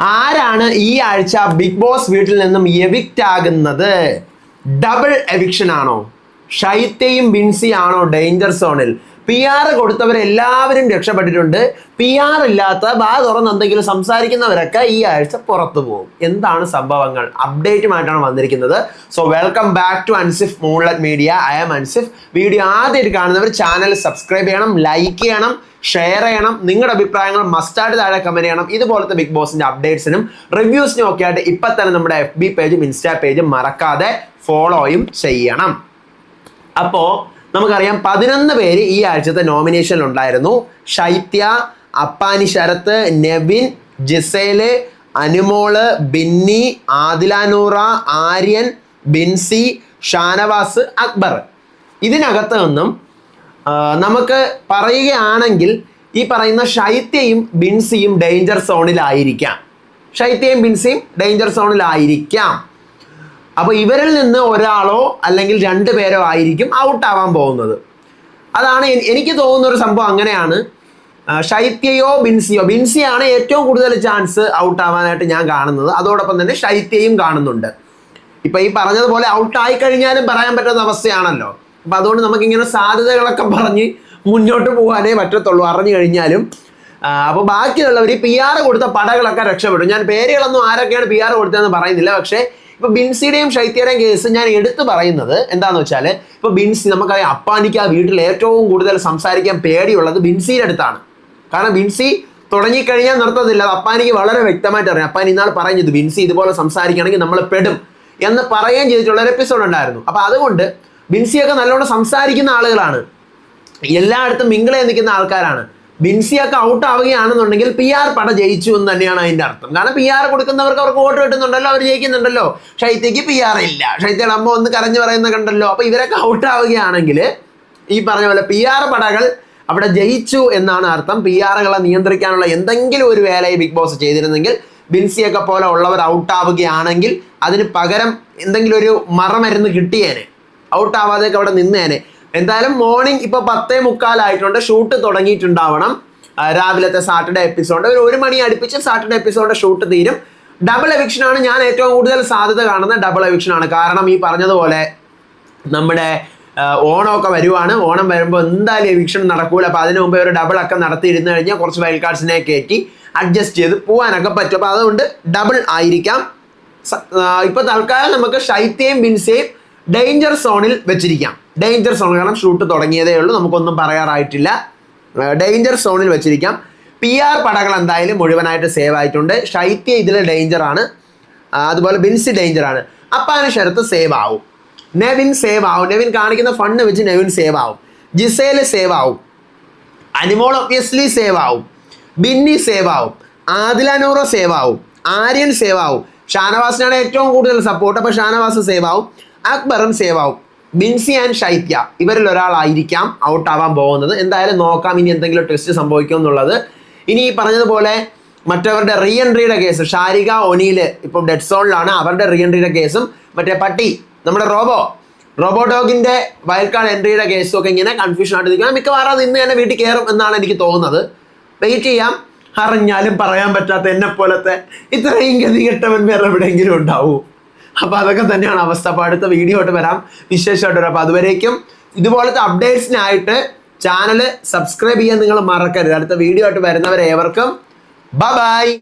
ആരാണ് ഈ ആഴ്ച ബിഗ് ബോസ് വീട്ടിൽ നിന്നും എവിക്റ്റ് ആകുന്നത്? ഡബിൾ എവിക്ഷൻ ആണോ? ഷൈത്തയും ബിൻസി ആണോ ഡേഞ്ചർ സോണിൽ പി ആർ കൊടുത്തവരെല്ലാവരും രക്ഷപ്പെട്ടിട്ടുണ്ട്. പി ആർ ഇല്ലാത്ത ബാ തുറന്ന് എന്തെങ്കിലും സംസാരിക്കുന്നവരൊക്കെ ഈ ആഴ്ച പുറത്തു പോകും. എന്താണ് സംഭവങ്ങൾ? അപ്ഡേറ്റുമായിട്ടാണ് വന്നിരിക്കുന്നത്. So welcome back to Ansif moonlet media I'm Ansif video ആദ്യമായിട്ട് കാണുന്നവർ ചാനൽ സബ്സ്ക്രൈബ് ചെയ്യണം ലൈക്ക് ചെയ്യണം ഷെയർ ചെയ്യണം. നിങ്ങളുടെ അഭിപ്രായങ്ങൾ മസ്റ്റായിട്ട് താഴെ കമന്റ് ചെയ്യണം. ഇതുപോലത്തെ ബിഗ് ബോസിന്റെ അപ്ഡേറ്റ്സിനും റിവ്യൂസിനും ഒക്കെ ആയിട്ട് ഇപ്പൊ തന്നെ നമ്മുടെ എഫ് ബി പേജും ഇൻസ്റ്റാ പേജും മറക്കാതെ ഫോളോയും ചെയ്യണം. അപ്പോ നമുക്കറിയാം പതിനൊന്ന് പേര് ഈ ആഴ്ചത്തെ നോമിനേഷനിൽ ഉണ്ടായിരുന്നു. ശൈത്യ അപ്പാനി ശരത്ത് നെവിൻ ജിസേൽ അനുമോൾ ബിന്നി ആദിലാനൂറ ആര്യൻ ബിൻസി ഷാനവാസ് അക്ബർ. ഇതിനകത്ത് നിന്നും നമുക്ക് പറയുകയാണെങ്കിൽ ഈ പറയുന്ന ശൈത്യയും ബിൻസിയും ഡേഞ്ചർ സോണിലായിരിക്കാം ശൈത്യയും ബിൻസിയും ഡേഞ്ചർ സോണിലായിരിക്കാം അപ്പോൾ ഇവരിൽ നിന്ന് ഒരാളോ അല്ലെങ്കിൽ രണ്ട് പേരോ ആയിരിക്കും ഔട്ട് ആവാൻ പോകുന്നത്. അതാണ് എനിക്ക് തോന്നുന്ന ഒരു സംഭവം അങ്ങനെയാണ്. ഷൈത്യയോ ബിൻസിയോ. ബിൻസിയാണ് ഏറ്റവും കൂടുതൽ ചാൻസ് ഔട്ട് ആവാനായിട്ട് ഞാൻ കാണുന്നത്. അതോടൊപ്പം തന്നെ ശൈത്യയും കാണുന്നുണ്ട്. ഇപ്പൊ ഈ പറഞ്ഞതുപോലെ ഔട്ട് ആയി കഴിഞ്ഞാലും പറയാൻ പറ്റുന്ന അവസ്ഥയാണല്ലോ. അപ്പൊ അതുകൊണ്ട് നമുക്കിങ്ങനെ സാധ്യതകളൊക്കെ പറഞ്ഞ് മുന്നോട്ട് പോകാനേ പറ്റത്തുള്ളൂ അറിഞ്ഞു കഴിഞ്ഞാലും. അപ്പോൾ അപ്പൊ ബാക്കിയുള്ളവർ പി ആർ കൊടുത്ത പടകളൊക്കെ രക്ഷപ്പെടും. ഞാൻ പേരുകളൊന്നും ആരൊക്കെയാണ് പി ആർ കൊടുത്തതെന്ന് പറയുന്നില്ല. പക്ഷേ ഇപ്പൊ ബിൻസിയുടെയും ശൈത്യയുടെയും കേസ് ഞാൻ എടുത്തു പറയുന്നത് എന്താന്ന് വെച്ചാൽ ഇപ്പൊ ബിൻസി നമുക്കറിയാം അപ്പാനിക്ക് ആ വീട്ടിൽ ഏറ്റവും കൂടുതൽ സംസാരിക്കാൻ പേടിയുള്ളത് ബിൻസിയുടെ അടുത്താണ്. കാരണം ബിൻസി തുടങ്ങിക്കഴിഞ്ഞാൽ നിർത്തത്തില്ല. അത് അപ്പാനിക്ക് വളരെ വ്യക്തമായിട്ട് അറിയാം. അപ്പാൻ ഇന്നാൾ പറഞ്ഞത് ബിൻസി ഇതുപോലെ സംസാരിക്കുകയാണെങ്കിൽ നമ്മൾ പെടും എന്ന് പറയുകയും ചെയ്തിട്ടുള്ള ഒരു എപ്പിസോഡ് ഉണ്ടായിരുന്നു. അപ്പൊ അതുകൊണ്ട് ബിൻസിയൊക്കെ നല്ലോണം സംസാരിക്കുന്ന ആളുകളാണ്. എല്ലായിടത്തും മിങ്കിളെ നിൽക്കുന്ന ആൾക്കാരാണ്. ബിൻസിയൊക്കെ ഔട്ട് ആവുകയാണെന്നുണ്ടെങ്കിൽ പി ആർ പട ജയിച്ചു എന്ന് തന്നെയാണ് അതിന്റെ അർത്ഥം. കാരണം പി ആർ കൊടുക്കുന്നവർക്ക് അവർക്ക് വോട്ട് കിട്ടുന്നുണ്ടല്ലോ അവർ ജയിക്കുന്നുണ്ടല്ലോ. ഷൈത്യക്ക് പി ആർ ഇല്ല. ഷൈത്യയുടെ അമ്മ ഒന്ന് കരഞ്ഞു പറയുന്ന കണ്ടല്ലോ. അപ്പൊ ഇവരൊക്കെ ഔട്ട് ആവുകയാണെങ്കിൽ ഈ പറഞ്ഞ പോലെ പി ആർ പടകൾ അവിടെ ജയിച്ചു എന്നാണ് അർത്ഥം. പി ആറുകളെ നിയന്ത്രിക്കാനുള്ള എന്തെങ്കിലും ഒരു വേലയെ ബിഗ് ബോസ് ചെയ്തിരുന്നെങ്കിൽ ബിൻസിയൊക്കെ പോലെ ഉള്ളവർ ഔട്ട് ആവുകയാണെങ്കിൽ അതിന് പകരം എന്തെങ്കിലും ഒരു മറമരുന്ന് കിട്ടിയേനെ. ഔട്ടാവാതെയൊക്കെ അവിടെ നിന്നേനെ. എന്തായാലും മോർണിംഗ് ഇപ്പൊ പത്തേ മുക്കാലായിട്ടുണ്ട്. ഷൂട്ട് തുടങ്ങിയിട്ടുണ്ടാവണം. രാവിലത്തെ സാറ്റർഡേ എപ്പിസോഡ് ഒരു ഒരു മണി അടുപ്പിച്ച് സാറ്റർഡേ എപ്പിസോഡ് ഷൂട്ട് തീരും. ഡബിൾ എവിക്ഷൻ ആണ് ഞാൻ ഏറ്റവും കൂടുതൽ സാധ്യത കാണുന്നത് ഡബിൾ എവിക്ഷൻ ആണ്. കാരണം ഈ പറഞ്ഞതുപോലെ നമ്മുടെ ഓണമൊക്കെ വരുവാണ്. ഓണം വരുമ്പോൾ എന്തായാലും എവിക്ഷൻ നടക്കൂല. അപ്പൊ അതിനു മുമ്പേ ഒരു ഡബിൾ ഒക്കെ നടത്തിയിരുന്നു കഴിഞ്ഞാൽ കുറച്ച് വൈൽഡ് കാർഡ്സിനെ കയറ്റി അഡ്ജസ്റ്റ് ചെയ്ത് പോകാനൊക്കെ പറ്റും. അപ്പൊ അതുകൊണ്ട് ഡബിൾ ആയിരിക്കാം. ഇപ്പോൾ ഇപ്പൊ തൽക്കാലം നമുക്ക് ഷൈത്യയും ബിൻസയും ഡേഞ്ചർ സോണിൽ വെച്ചിരിക്കാം. ഡേഞ്ചർ സോൺ കാരണം ഷൂട്ട് തുടങ്ങിയതേ ഉള്ളൂ നമുക്കൊന്നും പറയാറായിട്ടില്ല ഡേഞ്ചർ സോണിൽ വെച്ചിരിക്കാം പി ആർ പടകൾ എന്തായാലും മുഴുവനായിട്ട് സേവ് ആയിട്ടുണ്ട് ശൈത്യ ഇതിൽ ഡേഞ്ചർ ആണ് അതുപോലെ ബിൻസി ഡേഞ്ചർ ആണ് അപ്പാന ശരത്ത് സേവ് ആവും നെവിൻ സേവ് ആവും നെവിൻ കാണിക്കുന്ന ഫണ്ട് വെച്ച് നെവിൻ സേവ് ആവും ജിസേൽ സേവ് ആവും അനിമോൾ ഒബ്വിയസ്ലി സേവ് ആവും ബിന്നി സേവ് ആവും ആദിലാനൂറ സേവ് ആവും ആര്യൻ സേവ് ആവും ഷാനവാസിനാണ് ഏറ്റവും കൂടുതൽ സപ്പോർട്ട് അപ്പോൾ ഷാനവാസ് സേവ് ആവും അക്ബറും സേവ് ആവും ബിൻസി ആൻഡ് ഷൈത്യ ഇവരിൽ ഒരാളായിരിക്കാം ഔട്ട് ആവാൻ പോകുന്നത്. എന്തായാലും നോക്കാം ഇനി എന്തെങ്കിലും ടെസ്റ്റ് സംഭവിക്കും എന്നുള്ളത്. ഇനി ഈ പറഞ്ഞതുപോലെ മറ്റവരുടെ റീ എൻട്രിയുടെ കേസ് ഷാരിക ഒനീൽ ഇപ്പം ഡെഡ് സോണിലാണ് അവരുടെ റീ എൻട്രിയുടെ കേസും മറ്റേ പട്ടി നമ്മുടെ റോബോ. റോബോ ഡോഗിന്റെ വൈൽഡ് എൻട്രിയുടെ കേസും ഒക്കെ ഇങ്ങനെ കൺഫ്യൂഷൻ ആയിട്ട് നിൽക്കണം മിക്കവാറും അത് ഇന്ന് തന്നെ വീട്ടിൽ കയറും എന്നാണ് എനിക്ക് തോന്നുന്നത്. വെയിറ്റ് ചെയ്യാം. അറിഞ്ഞാലും പറയാൻ പറ്റാത്ത എന്നെ പോലത്തെ ഇത്രയും ഗതികെട്ടവൻ വേറെ എവിടെയെങ്കിലും ഉണ്ടാവൂ. അപ്പൊ അതൊക്കെ തന്നെയാണ് അവസ്ഥ. അപ്പൊ അടുത്ത വീഡിയോ ആയിട്ട് വരാം. വിശേഷമായിട്ട് വരാം. അതുവരേക്കും ഇതുപോലത്തെ അപ്ഡേറ്റ്സിനായിട്ട് ചാനൽ സബ്സ്ക്രൈബ് ചെയ്യാൻ നിങ്ങൾ മറക്കരുത്. അടുത്ത വീഡിയോ ആയിട്ട് വരുന്നവരെ ഏവർക്കും ബൈ